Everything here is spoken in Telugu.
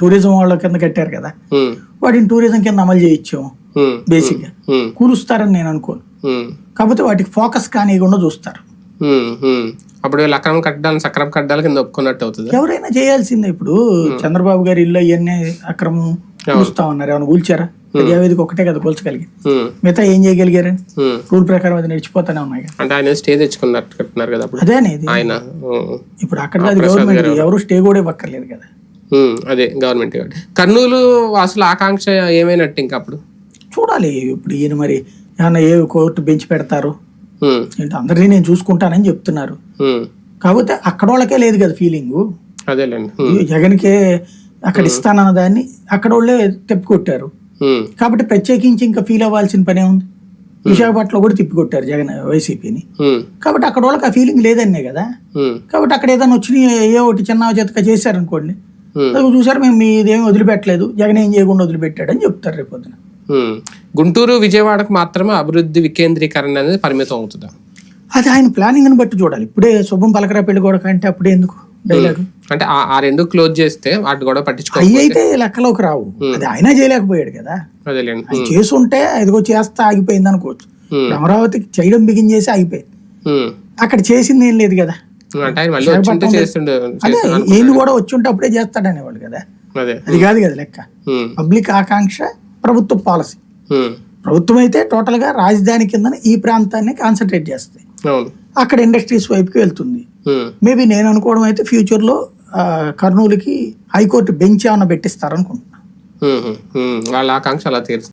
టూరిజం వాళ్ళ కింద కట్టారు కదా. వాటిని టూరిజం కింద అమలు చేయించాము ఉమ్, బేసిక్గా ఉమ్, కూలుస్తారని నేను అనుకోను. కాకపోతే వాటికి ఫోకస్ కానివ్వకుండా చూస్తారు. అప్పుడు వీళ్ళు అక్రమ కట్టడాలను సక్రమ కట్టడాల కింద ఒప్పుకున్నట్టు అవుతుంది? ఎవరైనా చేయాల్సిందే ఇప్పుడు. చంద్రబాబు గారి ఇల్లు అవన్నీ అక్రమం కూలుస్తా ఉన్నారు. ఏమైనా కూల్చారా? ప్రజావేదిక ఒకటే కదా కూల్చగలిగి ఉమ్, మిగతా ఏం చేయగలిగారని. రూల్ ప్రకారం అది నడిచిపోతానే ఉన్నాయి అంటే ఆయన స్టే తెచ్చుకున్నట్టు కదా అదే అనేది ఆయన ఇప్పుడు అక్కడ గవర్నమెంట్ ఎవరు స్టే కూడా ఇవ్వక్కర్లేదు కదా. అదే గవర్నమెంట్ కర్నూలు అసలు ఆకాంక్ష ఏమైనట్టు ఇంకా అప్పుడు? చూడాలి ఇప్పుడు ఈయన మరి ఏమన్నా ఏ కోర్టు బెంచ్ పెడతారు? ఏంటి అందరినీ నేను చూసుకుంటానని చెప్తున్నారు. కాకపోతే అక్కడ వాళ్ళకే లేదు కదా ఫీలింగు అదేలేండి. జగన్కే అక్కడ ఇస్తానన్న దాన్ని అక్కడ వాళ్ళే తిప్పికొట్టారు కాబట్టి ప్రత్యేకించి ఇంకా ఫీల్ అవ్వాల్సిన పనే ఉంది విశాఖపట్నంలో కూడా తిప్పికొట్టారు జగన్ వైసీపీని. కాబట్టి అక్కడ వాళ్ళకి ఆ ఫీలింగ్ లేదన్నే కదా. కాబట్టి అక్కడ ఏదైనా వచ్చి ఏ ఒకటి చిన్న చేతక చేశారనుకోండి చూసారు మేము మీదేం వదిలిపెట్టలేదు. జగన్ ఏం చేయకుండా వదిలిపెట్టాడు అని చెప్తారు రేపు పొద్దున. గుంటూరు విజయవాడకు మాత్రమే అభివృద్ధి వికేంద్రీకరణ అనేది పరిమితం అవుతుందా? అది ఆయన ప్లానింగ్ని బట్టి చూడాలి. ఇప్పుడే శుభం పలకరా పెళ్ళి కూడా కంటే అప్పుడే ఎందుకు డైలాగ్? అంటే ఆ- రెండు క్లోజ్ చేస్తే వాటి కూడా పట్టించుకో అవి అయితే లెక్కలోకి రావు. అది ఆయన చేయలేకపోయాడు కదా. అది చేసుంటే అదిగో చేస్తా ఆగిపోయింది అనుకోవచ్చు. అమరావతికి చేయడం బిగిన్ చేసి ఆగిపోయింది. అక్కడ చేసింది ఏం లేదు కదా. వచ్చింటే అదే ఈయన కూడా వచ్చి ఉంటే అప్పుడే చేస్తాడనేవాడు కదా. అదే. కాదు కదా లెక్క. పబ్లిక్ ఆకాంక్ష ప్రభుత్వ పాలసీ. ప్రభుత్వం అయితే టోటల్గా రాజధాని కింద ఈ ప్రాంతాన్ని కాన్సన్ట్రేట్ చేస్తాయి. అవును. అక్కడ ఇండస్ట్రీస్ వైపుకి వెళ్తుంది. మేబీ నేను అనుకోవడం అయితే ఫ్యూచర్లో కర్నూలుకి హైకోర్టు బెంచ్ ఏమన్నా పెట్టిస్తారనుకుంటున్నా. ఉమ్, ఉమ్. వాళ్ళ ఆకాంక్ష అలా తీరుస్తారు